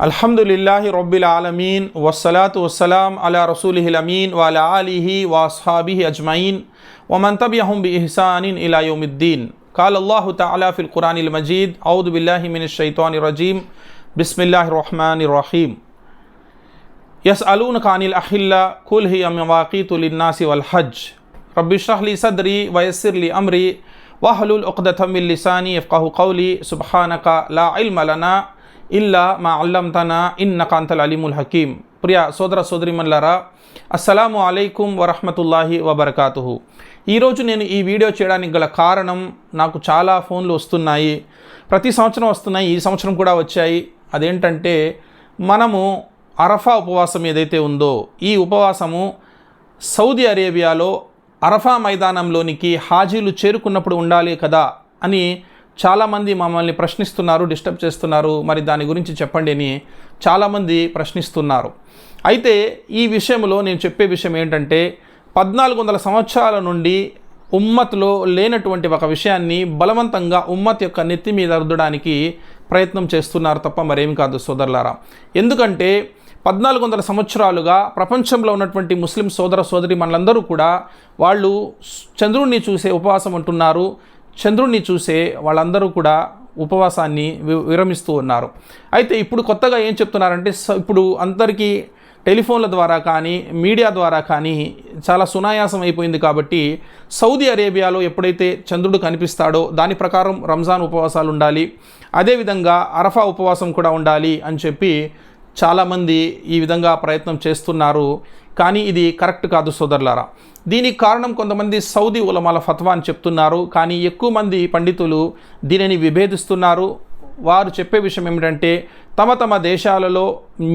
الحمد لله رب العالمين والصلاة والسلام على رسوله الأمين وعلى آله وأصحابه أجمعين ومن تبعهم بإحسان إلى يوم الدين قال الله تعالى في القرآن المجيد أعوذ بالله من الشيطان الرجيم بسم الله الرحمن الرحيم يسألونك عن الأحلة قل هي مواقيت للناس والحج رب اشرح لي صدري ويسر لي أمري واحلل عقدة من لساني يفقه قولي سبحانك لا علم لنا ఇల్లా మా అల్లంతన ఇన్ నకాంతల్ అలీముల్ హకీం ప్రియ సోదర సోదరిమల్లారా అస్సలాము అలైకుం వరహమతుల్లాహి వబర్కాతుహు. ఈరోజు నేను ఈ వీడియో చేయడానికి గల కారణం నాకు చాలా ఫోన్లు వస్తున్నాయి. ప్రతి సంవత్సరం వస్తున్నాయి ఈ సంవత్సరం కూడా వచ్చాయి. అదేంటంటే మనము అరఫా ఉపవాసం ఏదైతే ఉందో ఈ ఉపవాసము సౌదీ అరేబియాలో అరఫా మైదానంలోనికి హాజీలు చేరుకున్నప్పుడు ఉండాలి కదా అని చాలామంది మమ్మల్ని ప్రశ్నిస్తున్నారు డిస్టర్బ్ చేస్తున్నారు. మరి దాని గురించి చెప్పండి అని చాలామంది ప్రశ్నిస్తున్నారు. అయితే ఈ విషయంలో నేను చెప్పే విషయం ఏంటంటే పద్నాలుగు వందల సంవత్సరాల నుండి ఉమ్మత్లో లేనటువంటి ఒక విషయాన్ని బలవంతంగా ఉమ్మత్ యొక్క నెత్తి మీద రుద్దడానికి ప్రయత్నం చేస్తున్నారు తప్ప మరేమి కాదు సోదరులారా. ఎందుకంటే పద్నాలుగు వందల సంవత్సరాలుగా ప్రపంచంలో ఉన్నటువంటి ముస్లిం సోదర సోదరి మనలందరూ కూడా వాళ్ళు చంద్రుడిని చూసే ఉపవాసం ఉంటున్నారు చంద్రుణ్ణి చూసే వాళ్ళందరూ కూడా ఉపవాసాన్ని వి- విరమిస్తూ ఉన్నారు. అయితే ఇప్పుడు కొత్తగా ఏం చెప్తున్నారంటే ఇప్పుడు అందరికీ టెలిఫోన్ల ద్వారా కానీ మీడియా ద్వారా కానీ చాలా సునాయాసం అయిపోయింది కాబట్టి సౌదీ అరేబియాలో ఎప్పుడైతే చంద్రుడు కనిపిస్తాడో దాని ప్రకారం రంజాన్ ఉపవాసాలు ఉండాలి అదేవిధంగా అరఫా ఉపవాసం కూడా ఉండాలి అని చెప్పి చాలామంది ఈ విధంగా ప్రయత్నం చేస్తున్నారు. కానీ ఇది కరెక్ట్ కాదు సోదరులారా. దీనికి కారణం కొంతమంది సౌదీ ఉలమాల ఫత్వా అని చెప్తున్నారు. కానీ ఎక్కువ మంది పండితులు దీనిని విభేదిస్తున్నారు. వారు చెప్పే విషయం ఏమిటంటే తమ తమ దేశాలలో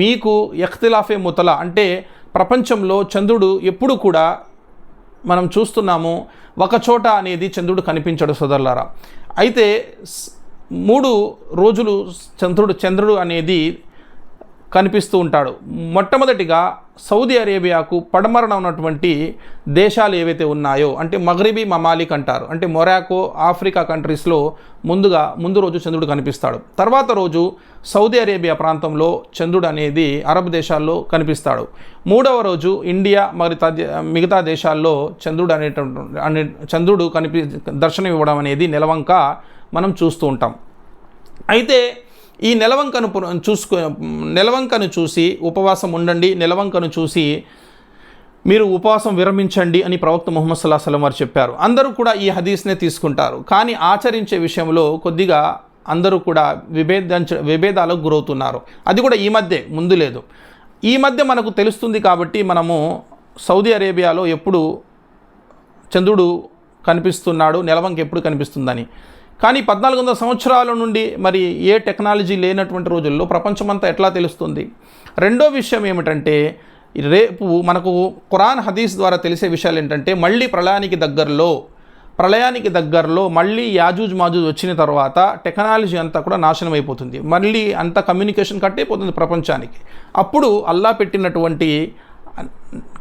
మీకు ఎఖ్తిలాఫే ముతల అంటే ప్రపంచంలో చంద్రుడు ఎప్పుడు కూడా మనం చూస్తున్నాము ఒకచోట అనేది చంద్రుడు కనిపించడు సోదరులారా. అయితే మూడు రోజులు చంద్రుడు చంద్రుడు అనేది కనిపిస్తూ ఉంటాడు. మొట్టమొదటిగా సౌదీ అరేబియాకు పడమరణ ఉన్నటువంటి దేశాలు ఏవైతే ఉన్నాయో అంటే మగరిబీ మమాలిక్ అంటారు అంటే మొరాకో ఆఫ్రికా కంట్రీస్లో ముందుగా ముందు రోజు చంద్రుడు కనిపిస్తాడు. తర్వాత రోజు సౌదీ అరేబియా ప్రాంతంలో చంద్రుడు అనేది అరబ్ దేశాల్లో కనిపిస్తాడు. మూడవ రోజు ఇండియా మిగతా మిగతా దేశాల్లో చంద్రుడు అనేటువంటి అనే చంద్రుడు కనిపి దర్శనం ఇవ్వడం అనేది నెలవంక మనం చూస్తూ ఉంటాం. అయితే ఈ నెలవంకను పుర- చూసుకో నెలవంకను చూసి ఉపవాసం ఉండండి నెలవంకను చూసి మీరు ఉపవాసం విరమించండి అని ప్రవక్త ముహమ్మద్ సల్లాహ్ సలం వారు చెప్పారు. అందరూ కూడా ఈ హదీస్నే తీసుకుంటారు. కానీ ఆచరించే విషయంలో కొద్దిగా అందరూ కూడా విభేదించ విభేదాలకు గురవుతున్నారు. అది కూడా ఈ మధ్య ముందు లేదు. ఈ మధ్య మనకు తెలుస్తుంది కాబట్టి మనము సౌదీ అరేబియాలో ఎప్పుడు చంద్రుడు కనిపిస్తున్నాడు నెలవంక ఎప్పుడు కనిపిస్తుందని. కానీ పద్నాలుగు వందల సంవత్సరాల నుండి మరి ఏ టెక్నాలజీ లేనటువంటి రోజుల్లో ప్రపంచమంతా ఎట్లా తెలుస్తుంది? రెండో విషయం ఏమిటంటే రేపు మనకు ఖురాన్ హదీస్ ద్వారా తెలిసే విషయాలు ఏంటంటే మళ్ళీ ప్రళయానికి దగ్గరలో ప్రళయానికి దగ్గరలో మళ్ళీ యాజూజ్ మాజూజ్ వచ్చిన తర్వాత టెక్నాలజీ అంతా కూడా నాశనం అయిపోతుంది. మళ్ళీ అంత కమ్యూనికేషన్ కట్టయిపోతుంది ప్రపంచానికి. అప్పుడు అల్లా పెట్టినటువంటి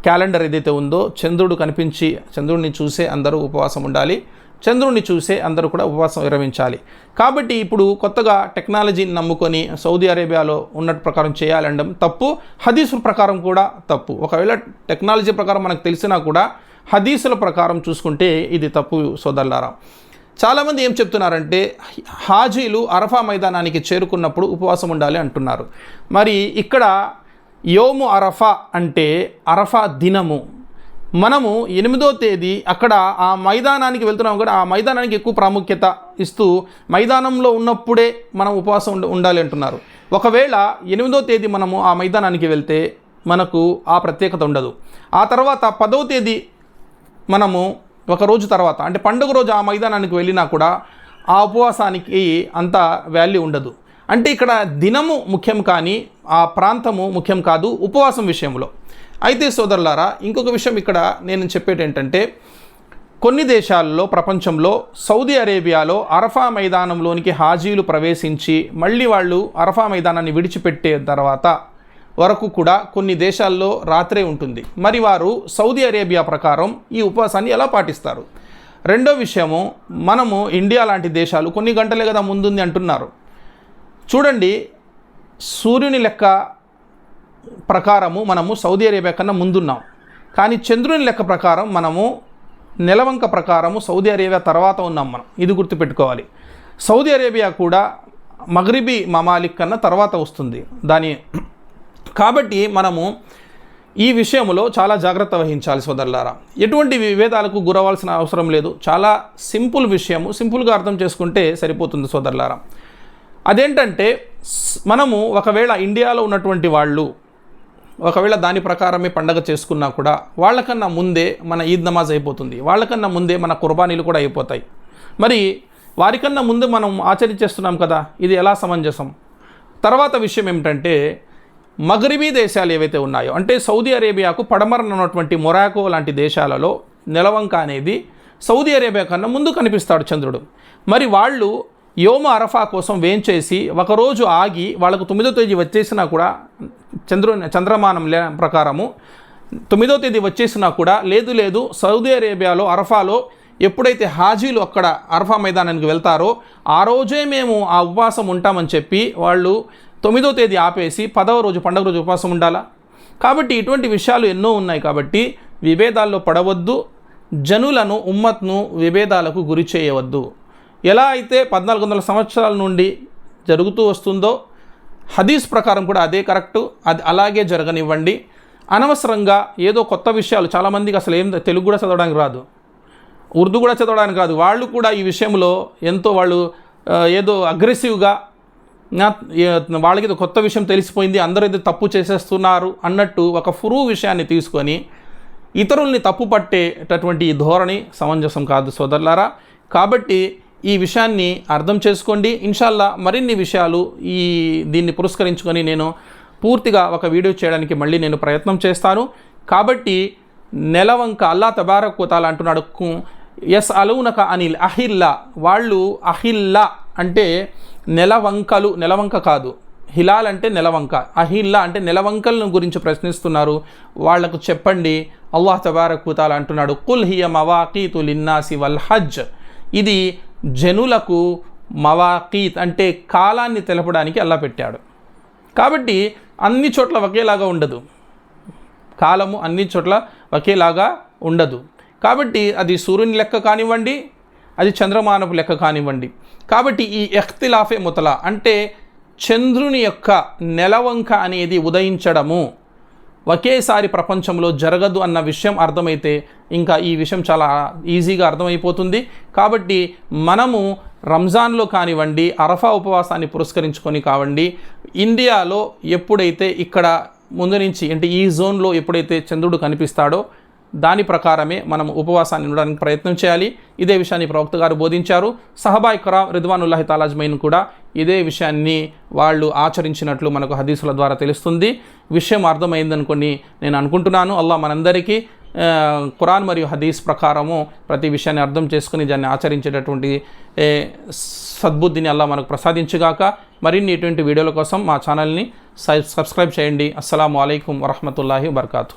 క్యాలెండర్ ఏదైతే ఉందో చంద్రుడు కనిపించి చంద్రుడిని చూసే అందరూ ఉపవాసం ఉండాలి. చంద్రుడిని చూసే అందరూ కూడా ఉపవాసం విరమించాలి. కాబట్టి ఇప్పుడు కొత్తగా టెక్నాలజీని నమ్ముకొని సౌదీ అరేబియాలో ఉన్నట్టు ప్రకారం చేయాలనడం తప్పు. హదీసుల ప్రకారం కూడా తప్పు. ఒకవేళ టెక్నాలజీ ప్రకారం మనకు తెలిసినా కూడా హదీసుల ప్రకారం చూసుకుంటే ఇది తప్పు సోదరులారా. చాలామంది ఏం చెప్తున్నారంటే హాజీలు అరఫా మైదానానికి చేరుకున్నప్పుడు ఉపవాసం ఉండాలి అంటున్నారు. మరి ఇక్కడ యోము అరఫా అంటే అరఫా దినము మనము ఎనిమిదో తేదీ అక్కడ ఆ మైదానానికి వెళ్తున్నాం కూడా ఆ మైదానానికి ఎక్కువ ప్రాముఖ్యత ఇస్తూ మైదానంలో ఉన్నప్పుడే మనం ఉపవాసం ఉండ ఉండాలి అంటున్నారు. ఒకవేళ ఎనిమిదో తేదీ మనము ఆ మైదానానికి వెళ్తే మనకు ఆ ప్రత్యేకత ఉండదు. ఆ తర్వాత పదవ తేదీ మనము ఒక రోజు తర్వాత అంటే పండుగ రోజు ఆ మైదానానికి వెళ్ళినా కూడా ఆ ఉపవాసానికి అంత వాల్యూ ఉండదు. అంటే ఇక్కడ దినము ముఖ్యం కానీ ఆ ప్రాంతము ముఖ్యం కాదు ఉపవాసం విషయంలో అయితే సోదరులారా ఇంకొక విషయం ఇక్కడ నేను చెప్పేది ఏంటంటే కొన్ని దేశాల్లో ప్రపంచంలో సౌదీ అరేబియాలో అరఫా మైదానంలోనికి హాజీలు ప్రవేశించి మళ్ళీ వాళ్ళు అరఫా మైదానాన్ని విడిచిపెట్టే తర్వాత వరకు కూడా కొన్ని దేశాల్లో రాత్రే ఉంటుంది. మరి వారు సౌదీ అరేబియా ప్రకారం ఈ ఉపవాసాన్ని ఎలా పాటిస్తారు? రెండో విషయము మనము ఇండియా లాంటి దేశాలు కొన్ని గంటలే కదా ముందుంది అంటున్నారు. చూడండి సూర్యుని లెక్క ప్రకారము మనము సౌదీ అరేబియా కన్నా ముందున్నాం. కానీ చంద్రుని లెక్క ప్రకారం మనము నెలవంక ప్రకారము సౌదీ అరేబియా తర్వాత ఉన్నాం మనం. ఇది గుర్తుపెట్టుకోవాలి. సౌదీ అరేబియా కూడా మగరిబీ మమాలిక్ కన్నా తర్వాత వస్తుంది. దాని కాబట్టి మనము ఈ విషయంలో చాలా జాగ్రత్త వహించాలి సోదరులారా. ఎటువంటి విభేదాలకు గురవాల్సిన అవసరం లేదు. చాలా సింపుల్ విషయము. సింపుల్గా అర్థం చేసుకుంటే సరిపోతుంది సోదరులారా. అదేంటంటే మనము ఒకవేళ ఇండియాలో ఉన్నటువంటి వాళ్ళు ఒకవేళ దాని ప్రకారమే పండగ చేసుకున్నా కూడా వాళ్ళకన్నా ముందే మన ఈద్ నమాజ్ అయిపోతుంది. వాళ్ళకన్నా ముందే మన కుర్బానీలు కూడా అయిపోతాయి. మరి వారికన్నా ముందు మనం ఆచరించేస్తున్నాం కదా ఇది ఎలా సమంజసం? తర్వాత విషయం ఏమిటంటే మగరిబీ దేశాలు ఏవైతే ఉన్నాయో అంటే సౌదీ అరేబియాకు పడమరన ఉన్నటువంటి మొరాకో లాంటి దేశాలలో నెలవంక అనేది సౌదీ అరేబియా కన్నా ముందు కనిపిస్తాడు చంద్రుడు. మరి వాళ్ళు యోమ అరఫా కోసం వేంచేసి ఒకరోజు ఆగి వాళ్ళకు తొమ్మిదో తేదీ వచ్చేసినా కూడా చంద్రు చంద్రమానం లే ప్రకారము తొమ్మిదో తేదీ వచ్చేసినా కూడా లేదు లేదు సౌదీ అరేబియాలో అరఫాలో ఎప్పుడైతే హాజీలు అక్కడ అరఫా మైదానానికి వెళ్తారో ఆ రోజే మేము ఆ ఉపవాసం ఉంటామని చెప్పి వాళ్ళు తొమ్మిదో తేదీ ఆపేసి పదవ రోజు పండగ రోజు ఉపవాసం ఉండాలా? కాబట్టి ఇటువంటి విషయాలు ఎన్నో ఉన్నాయి కాబట్టి విభేదాల్లో పడవద్దు జనులను ఉమ్మత్ను విభేదాలకు గురి చేయవద్దు. ఎలా అయితే పద్నాలుగు వందల సంవత్సరాల నుండి జరుగుతూ వస్తుందో హదీస్ ప్రకారం కూడా అదే కరెక్టు. అది అలాగే జరగనివ్వండి. అనవసరంగా ఏదో కొత్త విషయాలు చాలామందికి అసలు ఏం తెలుగు కూడా చదవడానికి రాదు. ఉర్దూ కూడా చదవడానికి రాదు. వాళ్ళు కూడా ఈ విషయంలో ఎంతో వాళ్ళు ఏదో అగ్రెసివ్గా నా- వాళ్ళకి కొత్త విషయం తెలిసిపోయింది అందరూ ఏదో తప్పు చేసేస్తున్నారు అన్నట్టు ఒక ఫురూ విషయాన్ని తీసుకొని ఇతరుల్ని తప్పు పట్టేటటువంటి ఈ ధోరణి సమంజసం కాదు సోదరులారా. కాబట్టి ఈ విషయాన్ని అర్థం చేసుకోండి. ఇన్షాల్లా మరిన్ని విషయాలు ఈ దీన్ని పురస్కరించుకొని నేను పూర్తిగా ఒక వీడియో చేయడానికి మళ్ళీ నేను ప్రయత్నం చేస్తాను. కాబట్టి నెలవంక అల్లా తబారక్ అంటున్నాడు కు- ఎస్ అలౌనక అనిల్ అహిల్లా. వాళ్ళు అహిల్లా అంటే నెలవంకలు నెలవంక కాదు. హిలాల్ అంటే నెలవంక అహిల్లా అంటే నెలవంకలను గురించి ప్రశ్నిస్తున్నారు. వాళ్ళకు చెప్పండి అల్లాహ్ తబారకుతాల అంటున్నాడు కుల్ హియ మవాకీతు లిన్నాసి వల్ హజ్. ఇది జనులకు మవాకీత్ అంటే కాలాన్ని తెలపడానికి అల్లా పెట్టాడు. కాబట్టి అన్ని చోట్ల ఒకేలాగా ఉండదు. కాలము అన్ని చోట్ల ఒకేలాగా ఉండదు. కాబట్టి అది సూర్యుని లెక్క కానివ్వండి అది చంద్రమానపు లెక్క కానివ్వండి. కాబట్టి ఈ ఎఖ్తిలాఫే ముతల అంటే చంద్రుని యొక్క నెలవంక అనేది ఉదయించడము. ఒకేసారి ప్రపంచంలో జరగదు అన్న విషయం అర్థమైతే ఇంకా ఈ విషయం చాలా ఈజీగా అర్థమైపోతుంది. కాబట్టి మనము రంజాన్లో కానివ్వండి అరఫా ఉపవాసాన్ని పురస్కరించుకొని కావండి ఇండియాలో ఎప్పుడైతే ఇక్కడ ముందు నుంచి అంటే ఈ జోన్లో ఎప్పుడైతే చంద్రుడు కనిపిస్తాడో దాని ప్రకారమే మనం ఉపవాసాన్ని ఉండడానికి ప్రయత్నం చేయాలి. ఇదే విషయాన్ని ప్రవక్త గారు బోధించారు. సహబాయ్ కరామ్ రిద్వానుల్లాహి తాలాజ్మైన్ కూడా ఇదే విషయాన్ని వాళ్ళు ఆచరించినట్లు మనకు హదీసుల ద్వారా తెలుస్తుంది. విషయం అర్థమైందనుకొని నేను అనుకుంటున్నాను. అల్లా మనందరికీ ఖురాన్ మరియు హదీస్ ప్రకారము ప్రతి విషయాన్ని అర్థం చేసుకుని దాన్ని ఆచరించేటటువంటి సద్బుద్ధిని అల్లా మనకు ప్రసాదించుగాక. మరిన్ని ఇటువంటి వీడియోల కోసం మా ఛానల్ని సబ్స్క్రైబ్ చేయండి. అస్సలం అయికం వరహమూల వబర్కాతు.